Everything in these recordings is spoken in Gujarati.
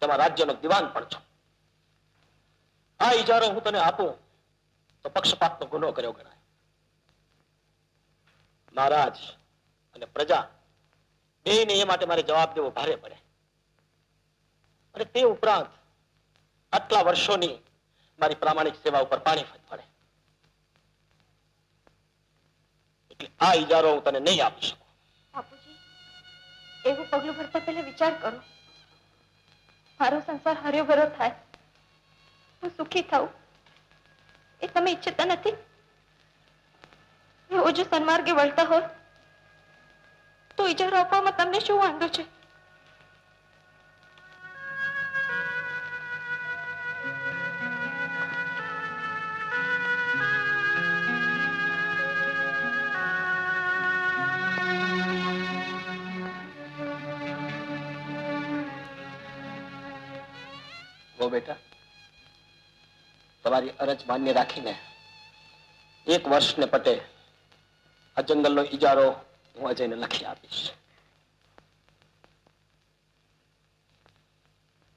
તેમાં રાજ્યનો દિવાન પણ છો. આ ઇજારો હું તને આપું તો પક્ષપાતનો ગુનો કર્યો ગણાય. મહારાજ અને પ્રજા બેયને એ માટે મારે જવાબ દેવો ભારે પડે. અને તે ઉપરાંત આટલા વર્ષોની મારી પ્રામાણિક સેવા ઉપર પાણી પડે. એટલે આ ઇજારો હું તને નહીં આપી શકું. એવું પગલું ભરતા પહેલા વિચાર કરો. મારો સંસાર હર્યો ભરો થાય. હું સુખી થાઉં. એ તમે ઈચ્છતા નથી? એવો જો સન્માર્ગે વળતા હોય તો ઇજારો આપવામાં તમને શું વાંધો છે? ગો બેટા તમારી અરજ માન્ય રાખીને એક વર્ષને પટે આ જંગલનો ઇજારો હું અજયને લખી આપીશ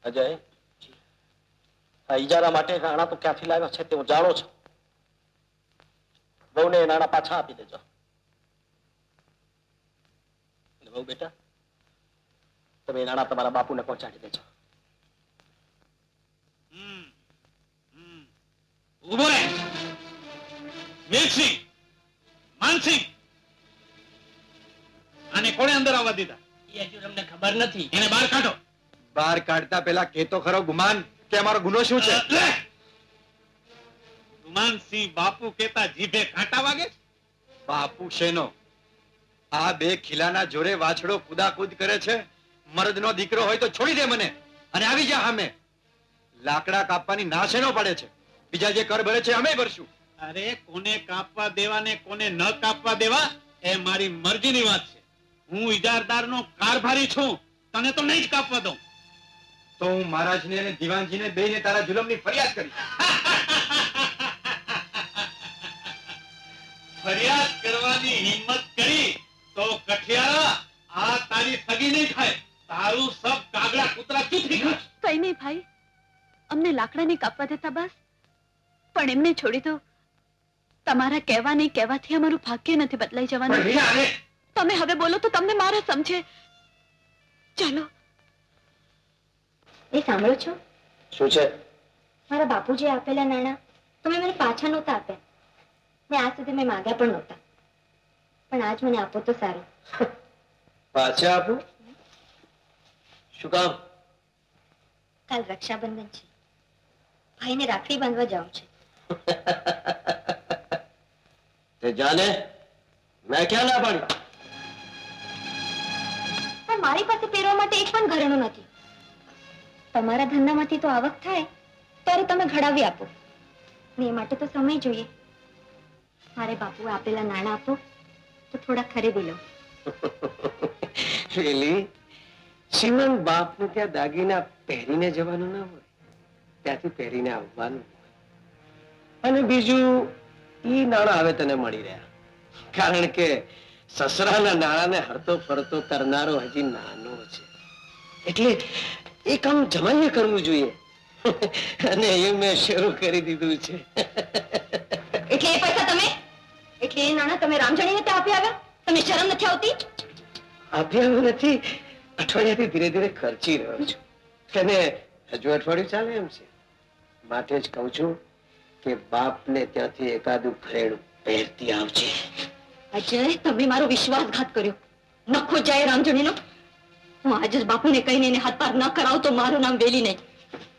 અજય આ ઇજારા માટે નાણાં તો ક્યાંથી લાવ્યો છે તે હું જાણું છું બહુને એ નાણાં પાછા આપી દેજો અને બહુ બેટા તમે એ નાણાં તમારા બાપુને પહોંચાડી દેજો ઊભો રહે. વીરસિંહ માનસિંહ આને કોણે અંદર આવવા દીધા? એ હજુ તમને ખબર નથી. એને બહાર કાઢો. બહાર કાઢતા પેલા કેતો ખરો ગુમાન કે અમારો ગુનો શું છે? ગુમાનસિંહ બાપુ કેતા જીભે કાંટા વાગે બાપુ શેનો? આ બે ખીલાના જોરે વાછડો કુદાકુદ કરે છે? મરદનો દીકરો હોય તો છોડી દે મને અને આવી જા સામે. લાકડા કાપવાની ના શેનો પડે છે? બીજા જે કર ભરે છે અમે ભરશું. અરે કોને કાપવા દેવા ને કોને ન કાપવા દેવા એ મારી મરજીની વાત છે. હું ઇજારદારનો કારભારી છું. તને તો નહીં જ કાપવા દઉં. તો હું મહારાજને અને દિવાનજીને બેયને તારા જુલમની ફરિયાદ કરી ફરિયાદ કરવાની હિંમત કરી તો કઠિયારા આ તારી સગી નહીં થાય. તારું સબ કાગડા કૂતરા ચૂથી ખાશ. કઈ નહીં ભાઈ. અમને લાકડા નહીં કાપવા દેતા બસ. પણ એમને છોડી દો. તમારા કહેવા નહીં કહેવાથી અમારું ભાગ્ય નથી બદલાઈ જવાનું. તમે હવે બોલો તો તમને મારા સમજે. ચાલો. એ સાંભળો છો? શું છે? મારા બાપુજી આપેલા નાણા તમે મને પાછા નહોતા આપ્યા. ને આજ સુધી મેં માંગ્યા પણ નહોતા. પણ આજ મને આપો તો સારું. પાછા આપું? શું કામ? કાલ રક્ષાબંધન છે. ભાઈને રાખડી બાંધવા જાઉં છે. તે જાને મેં ક્યાં ના પાડી? પણ મારી પાસે પહેરવા માટે એક પણ ઘરેણું નથી. તમારા ધંધામાંથી તો આવક થાય ત્યારે તમે ઘડાવી આપો. ને એ માટે તો સમય જોઈએ. મારે બાપુએ આપેલા નાણાં આપો તો થોડા ખરીદી લો પેલી શ્રીમંત બાપને ત્યાં દાગીના પહેરીને જવાનું ના હોય. ત્યાંથી પહેરીને આવવાનું. અને બીજું ઈ નાણાં હવે તને મળી રહ્યા. કારણ કે સસરાના નાણાને હરતો ફરતો કરનારો હજી નાનો છે. એટલે એ કામ જમાઈએ કરવું જોઈએ. અને એ મેં શરૂ કરી દીધું છે. એટલે એ પૈસા તમે? એટલે એ નાણાં તમે રામજણીને ત્યાં આપી આવ્યા તમને શરમ નથી આવતી? આપ્યા નથી. અઠવાડિયાથી ધીરે ધીરે ખર્ચી રહ્યો છું. અને હજુ અઠવાડિયું ચાલે એમ છે? માટે જ કહું છું કે બાપને ત્યાંથી એકાદું ઘરેણું પહેરતી આવજે. અજય તમે મારો વિશ્વાસઘાત કર્યો. નખો જાય રામજણીનો. હું આજે જ બાપુને કહીને એને હાથ પાર ન કરાવ તો મારું નામ વેલી નહીં.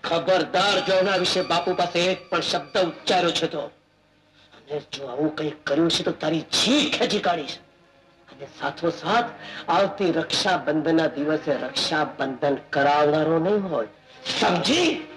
ખબરદાર જો એના વિશે બાપુ પાસે એક પણ શબ્દ ઉચ્ચાર્યો છે તો. અને જો આવું કંઈક કર્યું છે તો તારી જી ખેંચી કાઢીશ. અને સાથોસાથ આવતી રક્ષાબંધનના દિવસે રક્ષાબંધન કરાવનારો નહીં હોય. સમજી?